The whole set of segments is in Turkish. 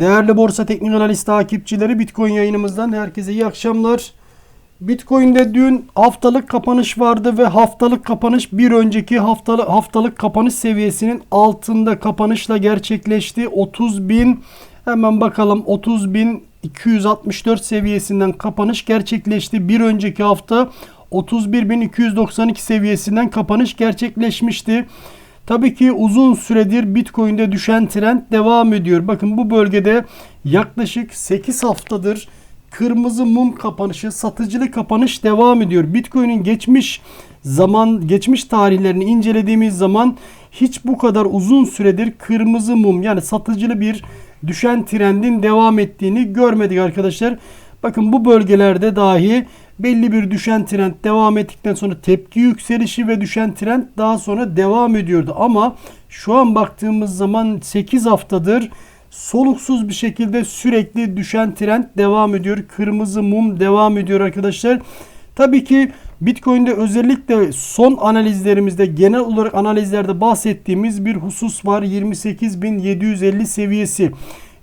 Değerli Borsa Teknik Analiz takipçileri Bitcoin yayınımızdan herkese iyi akşamlar. Bitcoin'de dün haftalık kapanış vardı ve haftalık kapanış bir önceki haftalık haftalık kapanış seviyesinin altında kapanışla gerçekleşti. 30 bin hemen bakalım 30 bin 264 seviyesinden kapanış gerçekleşti. Bir önceki hafta 31.292 seviyesinden kapanış gerçekleşmişti. Tabii ki uzun süredir Bitcoin'de düşen trend devam ediyor. Bakın bu bölgede yaklaşık 8 haftadır kırmızı mum kapanışı, satıcılı kapanış devam ediyor. Bitcoin'in geçmiş zaman, geçmiş tarihlerini incelediğimiz zaman hiç bu kadar uzun süredir kırmızı mum yani satıcılı bir düşen trendin devam ettiğini görmedik arkadaşlar. Bakın bu bölgelerde dahi belli bir düşen trend devam ettikten sonra tepki yükselişi ve düşen trend daha sonra devam ediyordu. Ama şu an baktığımız zaman 8 haftadır soluksuz bir şekilde sürekli düşen trend devam ediyor. Kırmızı mum devam ediyor arkadaşlar. Tabii ki Bitcoin'de özellikle son analizlerimizde genel olarak analizlerde bahsettiğimiz bir husus var. 28.750 seviyesi.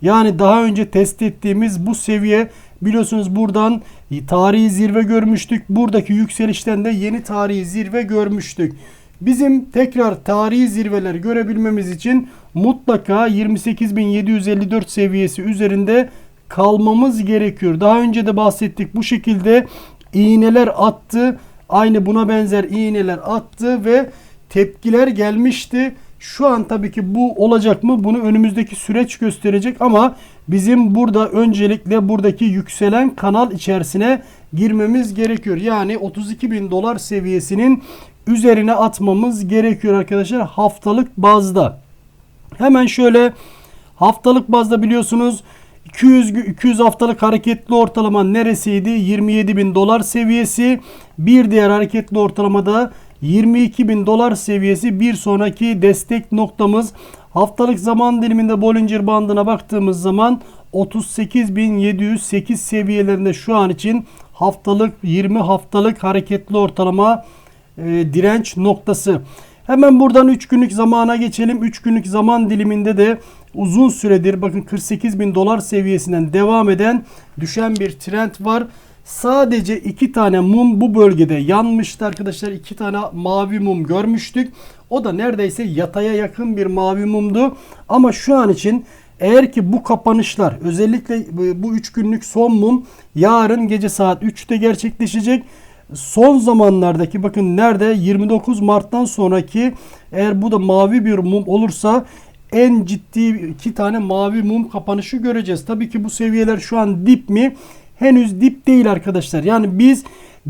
Yani daha önce test ettiğimiz bu seviye biliyorsunuz buradan tarihi zirve görmüştük. Buradaki yükselişten de yeni tarihi zirve görmüştük. Bizim tekrar tarihi zirveler görebilmemiz için mutlaka 28.754 seviyesi üzerinde kalmamız gerekiyor. Daha önce de bahsettik bu şekilde iğneler attı. Aynı buna benzer iğneler attı ve tepkiler gelmişti. Şu an tabii ki bu olacak mı? Bunu önümüzdeki süreç gösterecek ama bizim burada öncelikle buradaki yükselen kanal içerisine girmemiz gerekiyor. Yani 32 bin dolar seviyesinin üzerine atmamız gerekiyor arkadaşlar haftalık bazda. Hemen şöyle haftalık bazda biliyorsunuz 200, 200 haftalık hareketli ortalama neresiydi? 27 bin dolar seviyesi. Bir diğer hareketli ortalamada 22 bin dolar seviyesi bir sonraki destek noktamız. Haftalık zaman diliminde Bollinger bandına baktığımız zaman 38.708 seviyelerinde şu an için haftalık 20 haftalık hareketli ortalama e, direnç noktası. Hemen buradan 3 günlük zamana geçelim. 3 günlük zaman diliminde de uzun süredir bakın 48 bin dolar seviyesinden devam eden düşen bir trend var. Sadece iki tane mum bu bölgede yanmıştı arkadaşlar. iki tane mavi mum görmüştük. O da neredeyse yataya yakın bir mavi mumdu. Ama şu an için eğer ki bu kapanışlar özellikle bu 3 günlük son mum yarın gece saat 3'te gerçekleşecek. Son zamanlardaki bakın nerede 29 Mart'tan sonraki eğer bu da mavi bir mum olursa en ciddi iki tane mavi mum kapanışı göreceğiz. Tabii ki bu seviyeler şu an dip mi? Henüz dip değil arkadaşlar. Yani biz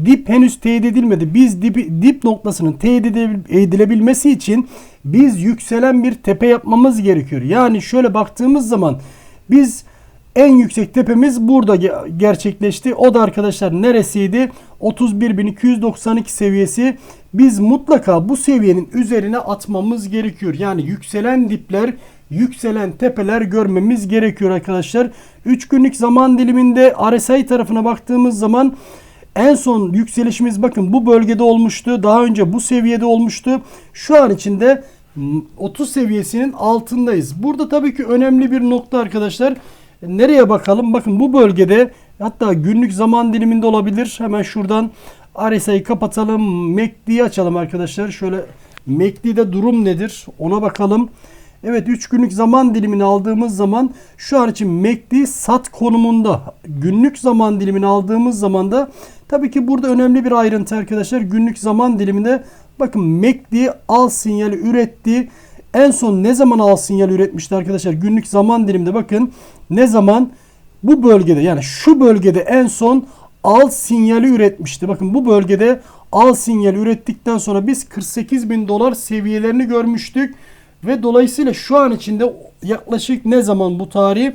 dip henüz teyit edilmedi. Biz dip, dip noktasının teyit edilebilmesi için biz yükselen bir tepe yapmamız gerekiyor. Yani şöyle baktığımız zaman biz en yüksek tepemiz burada gerçekleşti. O da arkadaşlar neresiydi? 31.292 seviyesi. Biz mutlaka bu seviyenin üzerine atmamız gerekiyor. Yani yükselen dipler, yükselen tepeler görmemiz gerekiyor arkadaşlar. 3 günlük zaman diliminde RSI tarafına baktığımız zaman en son yükselişimiz bakın bu bölgede olmuştu. Daha önce bu seviyede olmuştu. Şu an içinde 30 seviyesinin altındayız. Burada tabii ki önemli bir nokta arkadaşlar. Nereye bakalım? Bakın bu bölgede hatta günlük zaman diliminde olabilir. Hemen şuradan RSI'yi kapatalım. MACD'yi açalım arkadaşlar. Şöyle MACD'de durum nedir? Ona bakalım. Evet 3 günlük zaman dilimini aldığımız zaman şu an için MACD sat konumunda. Günlük zaman dilimini aldığımız zaman da tabii ki burada önemli bir ayrıntı arkadaşlar. Günlük zaman diliminde bakın MACD al sinyali üretti. En son ne zaman al sinyal üretmişti arkadaşlar? Günlük zaman diliminde bakın ne zaman bu bölgede yani şu bölgede en son al sinyali üretmişti. Bakın bu bölgede al sinyali ürettikten sonra biz 48 bin dolar seviyelerini görmüştük. Ve dolayısıyla şu an içinde yaklaşık ne zaman bu tarih?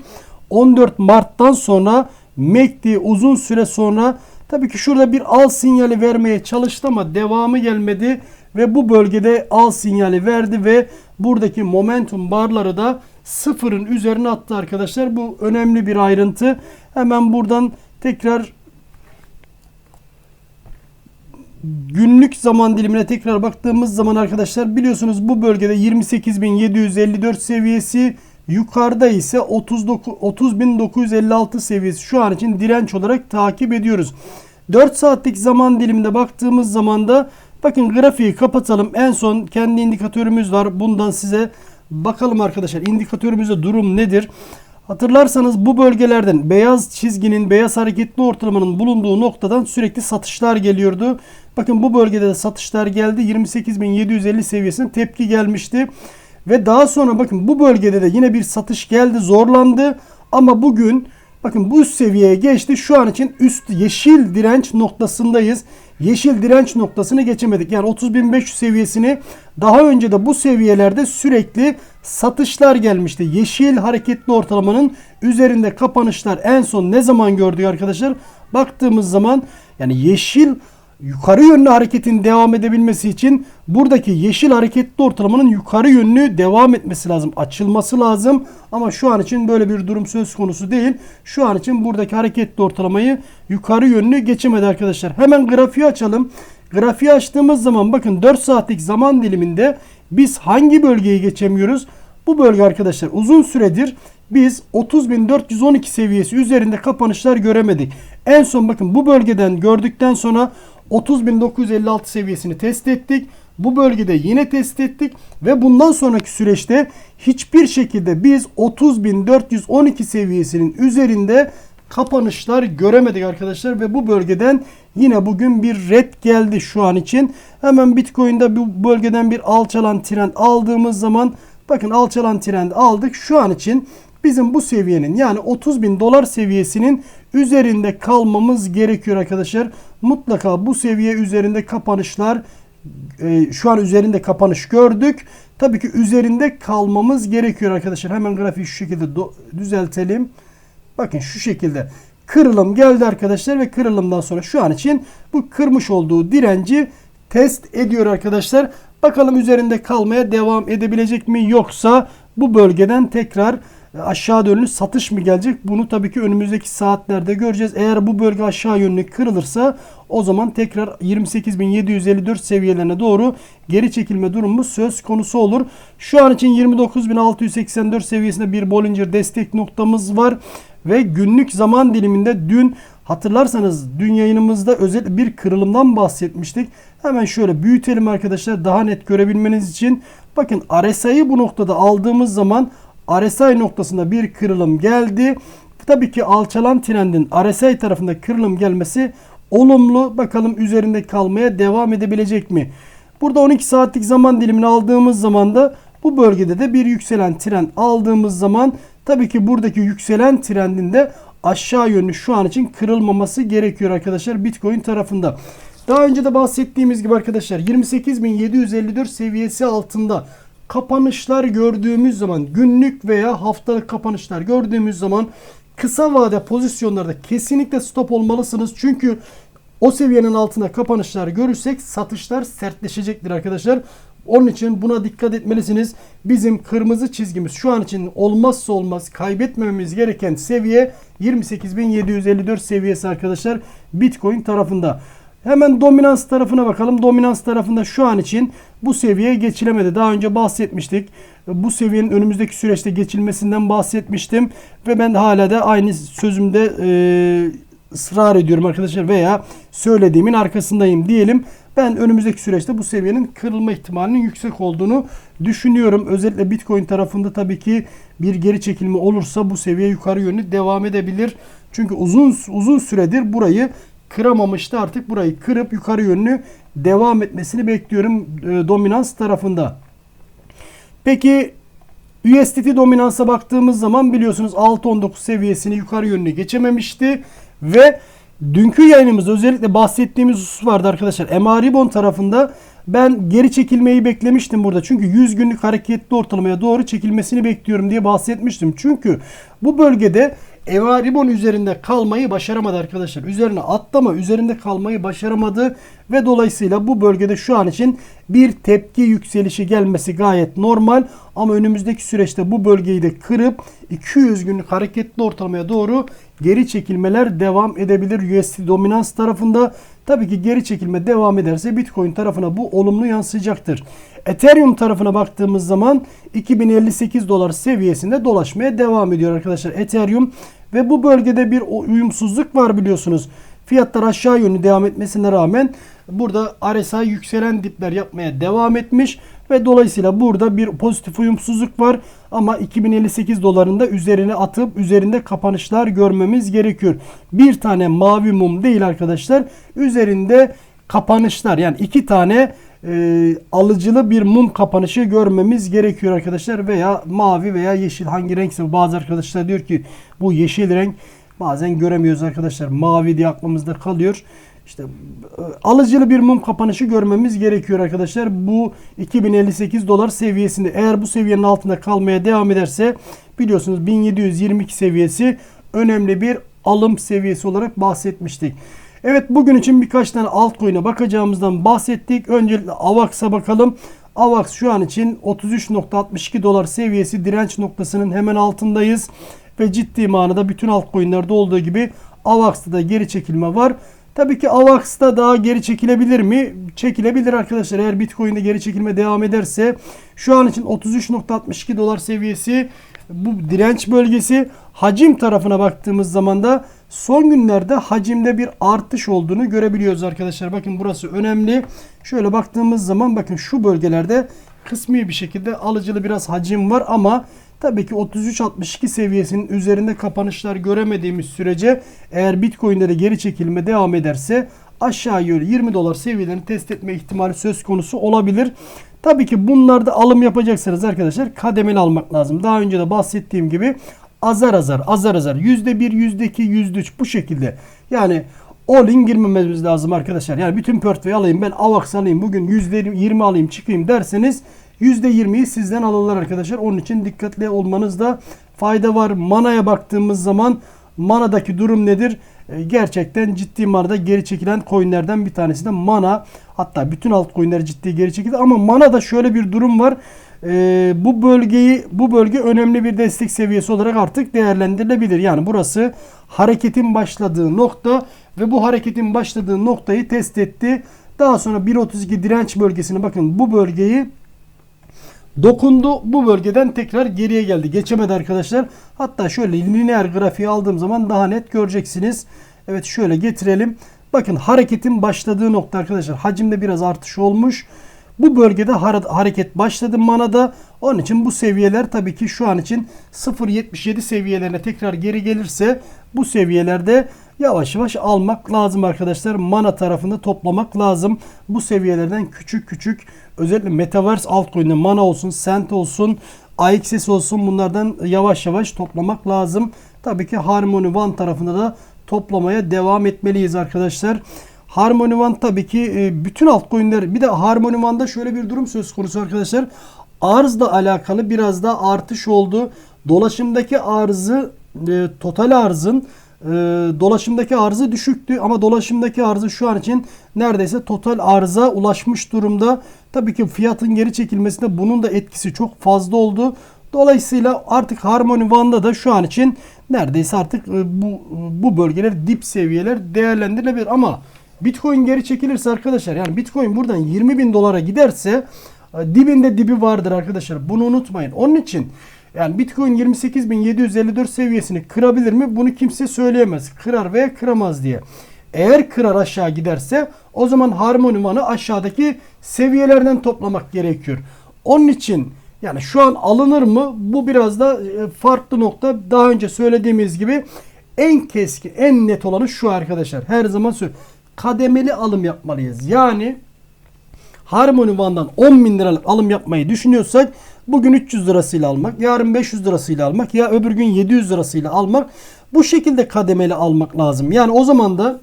14 Mart'tan sonra MACD uzun süre sonra tabii ki şurada bir al sinyali vermeye çalıştı ama devamı gelmedi ve bu bölgede al sinyali verdi ve buradaki momentum barları da sıfırın üzerine attı arkadaşlar. Bu önemli bir ayrıntı. Hemen buradan tekrar günlük zaman dilimine tekrar baktığımız zaman arkadaşlar biliyorsunuz bu bölgede 28.754 seviyesi Yukarıda ise 39 30.956 seviyesi şu an için direnç olarak takip ediyoruz. 4 saatlik zaman diliminde baktığımız zaman da bakın grafiği kapatalım. En son kendi indikatörümüz var. Bundan size bakalım arkadaşlar. İndikatörümüzde durum nedir? Hatırlarsanız bu bölgelerden beyaz çizginin, beyaz hareketli ortalamanın bulunduğu noktadan sürekli satışlar geliyordu. Bakın bu bölgede de satışlar geldi. 28.750 seviyesine tepki gelmişti. Ve daha sonra bakın bu bölgede de yine bir satış geldi, zorlandı. Ama bugün bakın bu üst seviyeye geçti. Şu an için üst yeşil direnç noktasındayız. Yeşil direnç noktasını geçemedik. Yani 30.500 seviyesini daha önce de bu seviyelerde sürekli satışlar gelmişti. Yeşil hareketli ortalamanın üzerinde kapanışlar en son ne zaman gördük arkadaşlar? Baktığımız zaman yani yeşil yukarı yönlü hareketin devam edebilmesi için buradaki yeşil hareketli ortalamanın yukarı yönlü devam etmesi lazım. Açılması lazım. Ama şu an için böyle bir durum söz konusu değil. Şu an için buradaki hareketli ortalamayı yukarı yönlü geçemedi arkadaşlar. Hemen grafiği açalım. Grafiği açtığımız zaman bakın 4 saatlik zaman diliminde biz hangi bölgeyi geçemiyoruz? Bu bölge arkadaşlar uzun süredir biz 30.412 seviyesi üzerinde kapanışlar göremedik. En son bakın bu bölgeden gördükten sonra 30.956 seviyesini test ettik. Bu bölgede yine test ettik ve bundan sonraki süreçte hiçbir şekilde biz 30.412 seviyesinin üzerinde kapanışlar göremedik arkadaşlar ve bu bölgeden yine bugün bir red geldi şu an için. Hemen Bitcoin'de bu bölgeden bir alçalan trend aldığımız zaman bakın alçalan trend aldık. Şu an için bizim bu seviyenin yani 30 bin dolar seviyesinin üzerinde kalmamız gerekiyor arkadaşlar. Mutlaka bu seviye üzerinde kapanışlar e, şu an üzerinde kapanış gördük. Tabii ki üzerinde kalmamız gerekiyor arkadaşlar. Hemen grafiği şu şekilde düzeltelim. Bakın şu şekilde kırılım geldi arkadaşlar ve kırılımdan sonra şu an için bu kırmış olduğu direnci test ediyor arkadaşlar. Bakalım üzerinde kalmaya devam edebilecek mi yoksa bu bölgeden tekrar aşağı yönlü satış mı gelecek? Bunu tabii ki önümüzdeki saatlerde göreceğiz. Eğer bu bölge aşağı yönlü kırılırsa o zaman tekrar 28.754 seviyelerine doğru geri çekilme durumu söz konusu olur. Şu an için 29.684 seviyesinde bir Bollinger destek noktamız var. Ve günlük zaman diliminde dün hatırlarsanız dün yayınımızda özel bir kırılımdan bahsetmiştik. Hemen şöyle büyütelim arkadaşlar daha net görebilmeniz için. Bakın RSI'yi bu noktada aldığımız zaman RSI noktasında bir kırılım geldi. Tabii ki alçalan trendin RSI tarafında kırılım gelmesi olumlu. Bakalım üzerinde kalmaya devam edebilecek mi? Burada 12 saatlik zaman dilimini aldığımız zaman da bu bölgede de bir yükselen trend aldığımız zaman tabii ki buradaki yükselen trendin de aşağı yönlü şu an için kırılmaması gerekiyor arkadaşlar Bitcoin tarafında. Daha önce de bahsettiğimiz gibi arkadaşlar 28.754 seviyesi altında kapanışlar gördüğümüz zaman günlük veya haftalık kapanışlar gördüğümüz zaman kısa vade pozisyonlarda kesinlikle stop olmalısınız. Çünkü o seviyenin altında kapanışlar görürsek satışlar sertleşecektir arkadaşlar. Onun için buna dikkat etmelisiniz. Bizim kırmızı çizgimiz şu an için olmazsa olmaz kaybetmememiz gereken seviye 28.754 seviyesi arkadaşlar Bitcoin tarafında. Hemen dominans tarafına bakalım. Dominans tarafında şu an için bu seviyeye geçilemedi. Daha önce bahsetmiştik. Bu seviyenin önümüzdeki süreçte geçilmesinden bahsetmiştim. Ve ben hala da aynı sözümde e, ısrar ediyorum arkadaşlar. Veya söylediğimin arkasındayım diyelim. Ben önümüzdeki süreçte bu seviyenin kırılma ihtimalinin yüksek olduğunu düşünüyorum. Özellikle Bitcoin tarafında tabii ki bir geri çekilme olursa bu seviye yukarı yönlü devam edebilir. Çünkü uzun uzun süredir burayı kıramamıştı. Artık burayı kırıp yukarı yönlü devam etmesini bekliyorum e, dominans tarafında. Peki USDT dominansa baktığımız zaman biliyorsunuz 6.19 seviyesini yukarı yönlü geçememişti ve dünkü yayınımızda özellikle bahsettiğimiz husus vardı arkadaşlar. MA Ribbon tarafında ben geri çekilmeyi beklemiştim burada. Çünkü 100 günlük hareketli ortalamaya doğru çekilmesini bekliyorum diye bahsetmiştim. Çünkü bu bölgede Eva Ribbon üzerinde kalmayı başaramadı arkadaşlar. Üzerine atlama, üzerinde kalmayı başaramadı ve dolayısıyla bu bölgede şu an için bir tepki yükselişi gelmesi gayet normal. Ama önümüzdeki süreçte bu bölgeyi de kırıp 200 günlük hareketli ortalamaya doğru geri çekilmeler devam edebilir USD dominans tarafında. Tabii ki geri çekilme devam ederse Bitcoin tarafına bu olumlu yansıyacaktır. Ethereum tarafına baktığımız zaman 2058 dolar seviyesinde dolaşmaya devam ediyor arkadaşlar Ethereum ve bu bölgede bir uyumsuzluk var biliyorsunuz. Fiyatlar aşağı yönlü devam etmesine rağmen burada RSI yükselen dipler yapmaya devam etmiş ve dolayısıyla burada bir pozitif uyumsuzluk var ama 2058 dolarında üzerine atıp üzerinde kapanışlar görmemiz gerekiyor. Bir tane mavi mum değil arkadaşlar. Üzerinde kapanışlar yani iki tane e, alıcılı bir mum kapanışı görmemiz gerekiyor arkadaşlar veya mavi veya yeşil hangi renkse bazı arkadaşlar diyor ki bu yeşil renk bazen göremiyoruz arkadaşlar mavi diye aklımızda kalıyor. İşte e, alıcılı bir mum kapanışı görmemiz gerekiyor arkadaşlar. Bu 2058 dolar seviyesinde eğer bu seviyenin altında kalmaya devam ederse biliyorsunuz 1722 seviyesi önemli bir alım seviyesi olarak bahsetmiştik. Evet bugün için birkaç tane altcoin'e bakacağımızdan bahsettik. Öncelikle AVAX'a bakalım. AVAX şu an için 33.62 dolar seviyesi direnç noktasının hemen altındayız. Ve ciddi manada bütün altcoin'lerde olduğu gibi AVAX'ta da geri çekilme var. Tabii ki AVAX'ta daha geri çekilebilir mi? Çekilebilir arkadaşlar. Eğer Bitcoin'de geri çekilme devam ederse şu an için 33.62 dolar seviyesi bu direnç bölgesi. Hacim tarafına baktığımız zaman da son günlerde hacimde bir artış olduğunu görebiliyoruz arkadaşlar. Bakın burası önemli. Şöyle baktığımız zaman bakın şu bölgelerde kısmi bir şekilde alıcılı biraz hacim var ama Tabii ki 33.62 seviyesinin üzerinde kapanışlar göremediğimiz sürece eğer Bitcoin'de de geri çekilme devam ederse aşağı yönlü 20 dolar seviyelerini test etme ihtimali söz konusu olabilir. Tabii ki bunlarda alım yapacaksanız arkadaşlar kademeli almak lazım. Daha önce de bahsettiğim gibi azar azar azar azar %1, %2, %3 bu şekilde. Yani all in girmememiz lazım arkadaşlar. Yani bütün portföyü alayım ben AVAX alayım bugün %20 alayım çıkayım derseniz %20'yi sizden alırlar arkadaşlar. Onun için dikkatli olmanızda fayda var. Mana'ya baktığımız zaman Mana'daki durum nedir? E, gerçekten ciddi manada geri çekilen coinlerden bir tanesi de Mana. Hatta bütün altcoin'ler ciddi geri çekildi ama Mana'da şöyle bir durum var. Ee, bu bölgeyi bu bölge önemli bir destek seviyesi olarak artık değerlendirilebilir. Yani burası hareketin başladığı nokta ve bu hareketin başladığı noktayı test etti. Daha sonra 1.32 direnç bölgesini bakın bu bölgeyi dokundu. Bu bölgeden tekrar geriye geldi. Geçemedi arkadaşlar. Hatta şöyle lineer grafiği aldığım zaman daha net göreceksiniz. Evet şöyle getirelim. Bakın hareketin başladığı nokta arkadaşlar. Hacimde biraz artış olmuş. Bu bölgede hareket başladı manada. Onun için bu seviyeler tabii ki şu an için 0.77 seviyelerine tekrar geri gelirse bu seviyelerde yavaş yavaş almak lazım arkadaşlar. Mana tarafında toplamak lazım. Bu seviyelerden küçük küçük özellikle Metaverse altcoin'de Mana olsun, Cent olsun, AXS olsun bunlardan yavaş yavaş toplamak lazım. Tabii ki Harmony One tarafında da toplamaya devam etmeliyiz arkadaşlar. Harmony One tabii ki e, bütün altcoin'ler bir de Harmony One'da şöyle bir durum söz konusu arkadaşlar. Arzla alakalı biraz da artış oldu. Dolaşımdaki arzı e, total arzın e, dolaşımdaki arzı düşüktü ama dolaşımdaki arzı şu an için neredeyse total arza ulaşmış durumda. Tabii ki fiyatın geri çekilmesinde bunun da etkisi çok fazla oldu. Dolayısıyla artık Harmony One'da da şu an için neredeyse artık bu bu bölgeler dip seviyeler değerlendirilebilir ama Bitcoin geri çekilirse arkadaşlar yani Bitcoin buradan 20 bin dolara giderse e, dibinde dibi vardır arkadaşlar. Bunu unutmayın. Onun için yani Bitcoin 28.754 seviyesini kırabilir mi? Bunu kimse söyleyemez. Kırar veya kıramaz diye. Eğer kırar aşağı giderse o zaman Harmony One'ı aşağıdaki seviyelerden toplamak gerekiyor. Onun için yani şu an alınır mı? Bu biraz da e, farklı nokta. Daha önce söylediğimiz gibi en keskin, en net olanı şu arkadaşlar. Her zaman söylüyorum kademeli alım yapmalıyız. Yani Harmony One'dan 10 bin liralık alım yapmayı düşünüyorsak bugün 300 lirasıyla almak, yarın 500 lirasıyla almak ya öbür gün 700 lirasıyla almak bu şekilde kademeli almak lazım. Yani o zaman da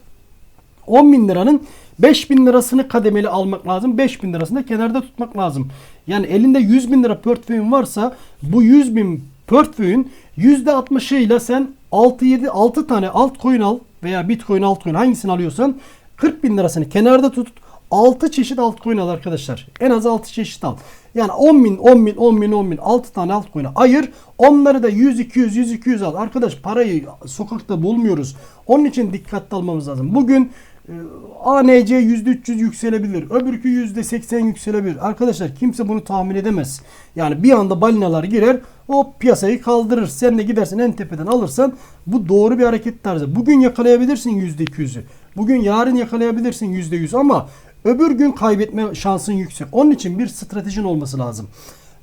10 bin liranın 5 bin lirasını kademeli almak lazım. 5 bin lirasını da kenarda tutmak lazım. Yani elinde 100 bin lira portföyün varsa bu 100 bin portföyün %60'ıyla sen 6-7 6 tane altcoin al veya bitcoin altcoin hangisini alıyorsan 40 bin lirasını kenarda tut. 6 çeşit altcoin al arkadaşlar. En az 6 çeşit al. Yani 10 bin, 10 bin, 10 bin, 10 bin 6 tane altcoin'e ayır. Onları da 100, 200, 100, 200 al. Arkadaş parayı sokakta bulmuyoruz. Onun için dikkatli almamız lazım. Bugün Ee, ANC %300 yükselebilir. Öbürkü %80 yükselebilir. Arkadaşlar kimse bunu tahmin edemez. Yani bir anda balinalar girer o piyasayı kaldırır. Sen de gidersin en tepeden alırsan bu doğru bir hareket tarzı. Bugün yakalayabilirsin %200'ü. Bugün yarın yakalayabilirsin %100 ama öbür gün kaybetme şansın yüksek. Onun için bir stratejin olması lazım.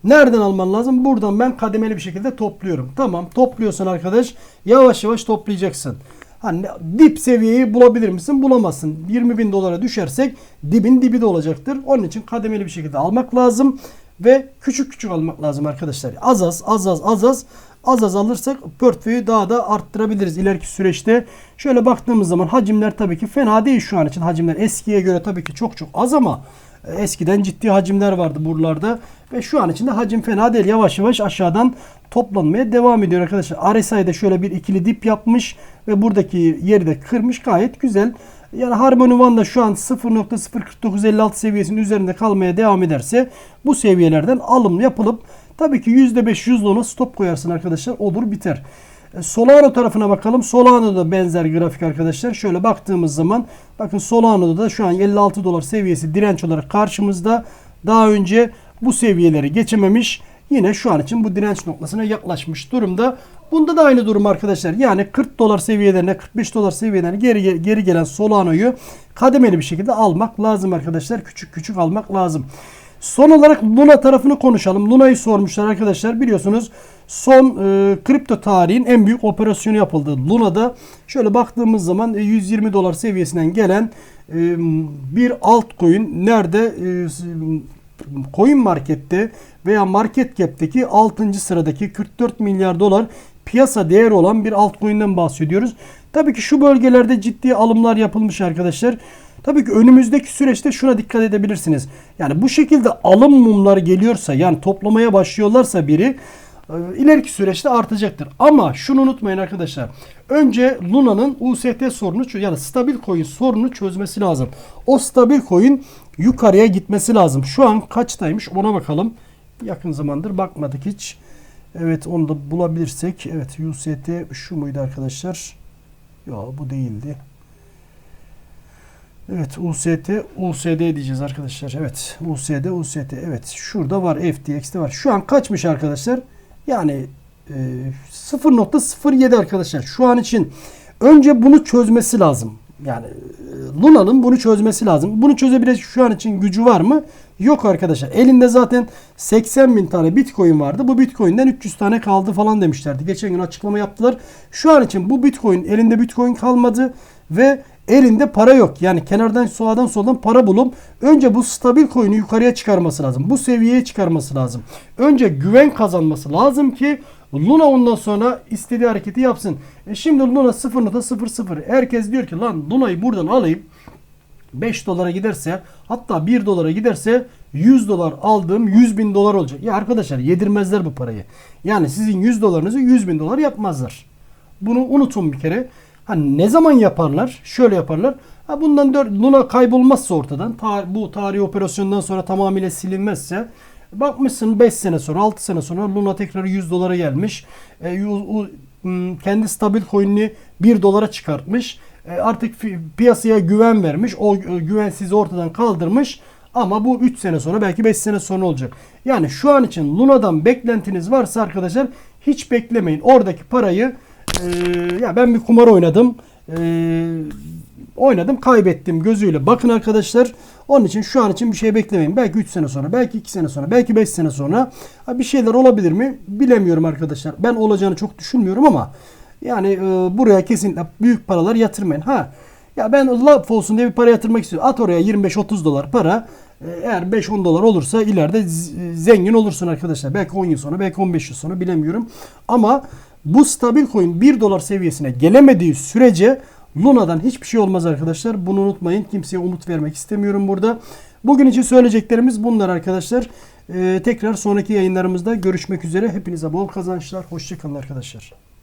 Nereden alman lazım? Buradan ben kademeli bir şekilde topluyorum. Tamam topluyorsun arkadaş. Yavaş yavaş toplayacaksın. Hani dip seviyeyi bulabilir misin? Bulamazsın. 20 bin dolara düşersek dibin dibi de olacaktır. Onun için kademeli bir şekilde almak lazım. Ve küçük küçük almak lazım arkadaşlar. Az az az az az az az az alırsak portföyü daha da arttırabiliriz ileriki süreçte. Şöyle baktığımız zaman hacimler tabii ki fena değil şu an için. Hacimler eskiye göre tabii ki çok çok az ama eskiden ciddi hacimler vardı buralarda. Ve şu an içinde hacim fena değil. Yavaş yavaş aşağıdan toplanmaya devam ediyor arkadaşlar. RSI'de şöyle bir ikili dip yapmış ve buradaki yeri de kırmış. Gayet güzel. Yani Harmony One da şu an 0.04956 seviyesinin üzerinde kalmaya devam ederse bu seviyelerden alım yapılıp tabii ki %5 %10'a stop koyarsın arkadaşlar. Olur biter. E, Solano tarafına bakalım. Solano'da da benzer grafik arkadaşlar. Şöyle baktığımız zaman bakın Solano'da da şu an 56 dolar seviyesi direnç olarak karşımızda. Daha önce bu seviyeleri geçememiş. Yine şu an için bu direnç noktasına yaklaşmış durumda. Bunda da aynı durum arkadaşlar. Yani 40 dolar seviyelerine 45 dolar seviyelerine geri, geri gelen Solano'yu kademeli bir şekilde almak lazım arkadaşlar. Küçük küçük almak lazım. Son olarak Luna tarafını konuşalım. Luna'yı sormuşlar arkadaşlar. Biliyorsunuz son e, kripto tarihin en büyük operasyonu yapıldı. Luna'da şöyle baktığımız zaman e, 120 dolar seviyesinden gelen e, bir altcoin nerede e, Coin Market'te veya Market Cap'teki 6. sıradaki 44 milyar dolar piyasa değeri olan bir altcoin'den bahsediyoruz. Tabii ki şu bölgelerde ciddi alımlar yapılmış arkadaşlar. Tabii ki önümüzdeki süreçte şuna dikkat edebilirsiniz. Yani bu şekilde alım mumları geliyorsa yani toplamaya başlıyorlarsa biri e, ileriki süreçte artacaktır. Ama şunu unutmayın arkadaşlar. Önce Luna'nın UST sorunu yani stabil coin sorunu çözmesi lazım. O stabil coin yukarıya gitmesi lazım. Şu an kaçtaymış ona bakalım. Yakın zamandır bakmadık hiç. Evet onu da bulabilirsek. Evet UST şu muydu arkadaşlar? Ya bu değildi. Evet UST USD diyeceğiz arkadaşlar. Evet USD UST evet şurada var FTX'te var. Şu an kaçmış arkadaşlar? Yani e, 0.07 arkadaşlar. Şu an için önce bunu çözmesi lazım. Yani e, Luna'nın bunu çözmesi lazım. Bunu çözebilecek şu an için gücü var mı? Yok arkadaşlar. Elinde zaten 80 bin tane bitcoin vardı. Bu bitcoin'den 300 tane kaldı falan demişlerdi. Geçen gün açıklama yaptılar. Şu an için bu bitcoin elinde bitcoin kalmadı ve elinde para yok. Yani kenardan sağdan soldan para bulup önce bu stabil coin'i yukarıya çıkarması lazım. Bu seviyeye çıkarması lazım. Önce güven kazanması lazım ki Luna ondan sonra istediği hareketi yapsın. E şimdi Luna 0.00. Herkes diyor ki lan Luna'yı buradan alayım. 5 dolara giderse hatta 1 dolara giderse 100 dolar aldığım 100 bin dolar olacak. Ya arkadaşlar yedirmezler bu parayı. Yani sizin 100 dolarınızı 100 bin dolar yapmazlar. Bunu unutun bir kere. Hani ne zaman yaparlar? Şöyle yaparlar. Ha bundan 4 Luna kaybolmazsa ortadan ta, bu tarihi operasyondan sonra tamamıyla silinmezse bakmışsın 5 sene sonra 6 sene sonra Luna tekrar 100 dolara gelmiş. E, kendi stabil coin'ini 1 dolara çıkartmış. E, artık piyasaya güven vermiş. O güvensizi ortadan kaldırmış. Ama bu 3 sene sonra belki 5 sene sonra olacak. Yani şu an için Luna'dan beklentiniz varsa arkadaşlar hiç beklemeyin. Oradaki parayı e, ya ben bir kumar oynadım. E, oynadım kaybettim gözüyle. Bakın arkadaşlar onun için şu an için bir şey beklemeyin. Belki 3 sene sonra, belki 2 sene sonra, belki 5 sene sonra bir şeyler olabilir mi? Bilemiyorum arkadaşlar. Ben olacağını çok düşünmüyorum ama yani e, buraya kesinlikle büyük paralar yatırmayın. Ha ya ben laf olsun diye bir para yatırmak istiyorum. At oraya 25-30 dolar para. E, eğer 5-10 dolar olursa ileride zengin olursun arkadaşlar. Belki 10 yıl sonra, belki 15 yıl sonra bilemiyorum. Ama bu stabil coin 1 dolar seviyesine gelemediği sürece Luna'dan hiçbir şey olmaz arkadaşlar. Bunu unutmayın. Kimseye umut vermek istemiyorum burada. Bugün için söyleyeceklerimiz bunlar arkadaşlar. Ee, tekrar sonraki yayınlarımızda görüşmek üzere. Hepinize bol kazançlar. Hoşçakalın arkadaşlar.